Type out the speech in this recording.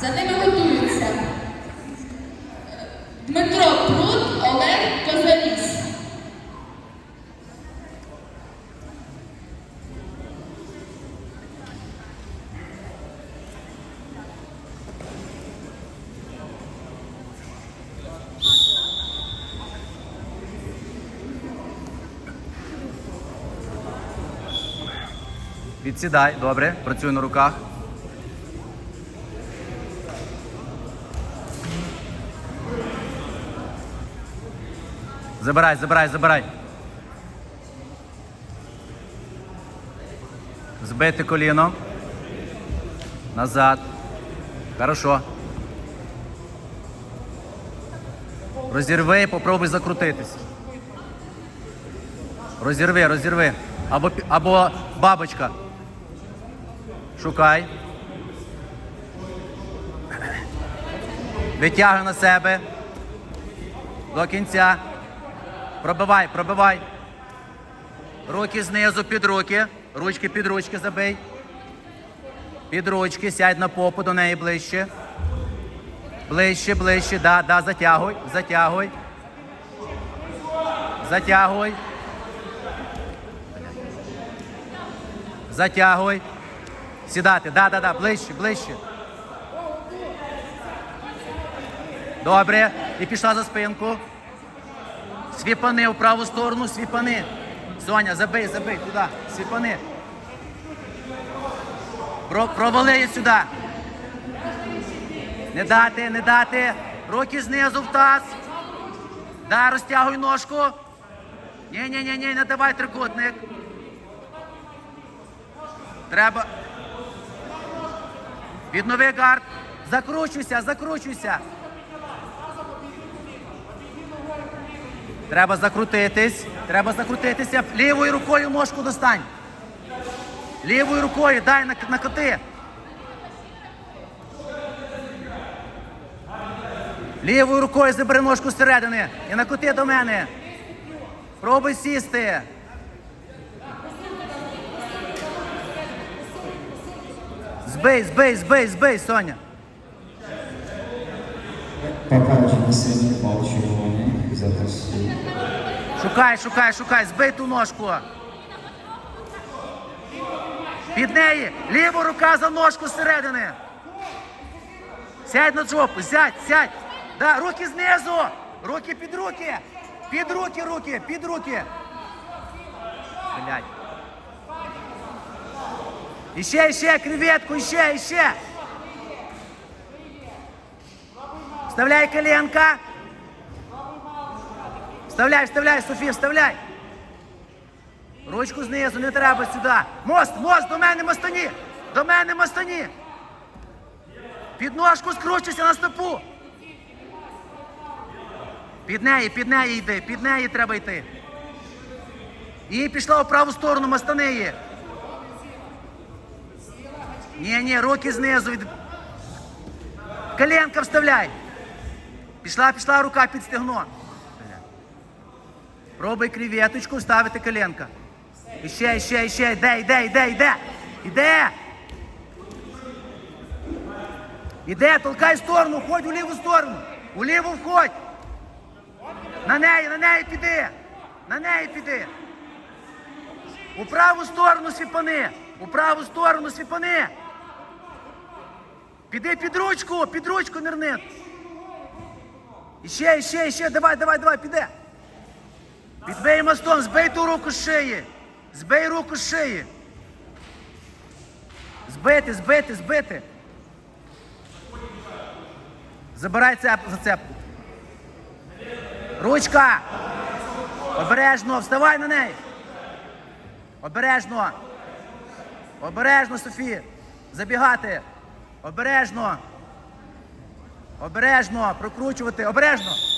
За ними готуються Дмитро Прут, Олег Козаліс. Відсідай, добре, працюй на руках. Забирай, забирай, забирай. Збити коліно. Назад. Хорошо. Розірви, попробуй закрутитись. Розірви, розірви. Або, або бабочка. Шукай. Витягуй на себе. До кінця. Пробивай, пробивай. Руки знизу під руки. Ручки під ручки забий. Під ручки, сядь на попу до неї ближче. Ближче, ближче, да, да, затягуй, затягуй. Затягуй. Затягуй. Сідати. Да, да, да, ближче, ближче. Добре. І пішла за спинку. Свіпани в праву сторону, свіпани. Соня, забий, забий туди. Свіпани. Про, провали сюди. Не дати, не дати. Руки знизу в таз. Да, розтягуй ножку. Ні, ні, ні, ні, не давай трикутник. Треба. Віднови гард. Закручуйся, закручуйся. Треба закрутитись. Треба закрутитися. Лівою рукою ножку достань. Лівою рукою дай на, накоти. Лівою рукою забери ножку зсередини і накоти до мене. Пробуй сісти. Збий, збий, збий, збий, Соня. Синій пал червоний Шукай, шукай, шукай, збий ту ножку. Під неї. Ліва рука за ножку зсередини. Сядь на жопу, сядь, сядь. Да, руки знизу. Руки під руки. Під руки, руки, під руки. Блядь. Іще, іще, креветку, іще, іще. Вставляй коленка. Вставляй, вставляй, Софія, вставляй. Ручку знизу, не треба сюди. Мост, мост, до мене мостані. До мене мостані. Під ножку скручуйся на стопу. Під неї, під неї йди, під неї треба йти. І пішла в праву сторону, мостани її. Ні, ні, руки знизу. Коленка вставляй. Пішла, пішла рука під стегно. Пробуй креветочку вставити коленка. Іще, іще, іще, йде, йде, йде, йде. Іде. Іде, толкай в сторону, ходь у ліву сторону. У ліву входь. На неї, на неї піди. На неї піди. У праву сторону свіпани. У праву сторону свіпани. Піди під ручку, під ручку нирни. Іще, іще, іще, давай, давай, давай, піде. Підбий мостом, збий ту руку з шиї. Збий руку з шиї. Збити, збити, збити. Забирай цеп, зацепку. Ручка. Обережно, вставай на неї. Обережно. Обережно, Софія. Забігати. Обережно. Обережно. Прокручувати. Обережно.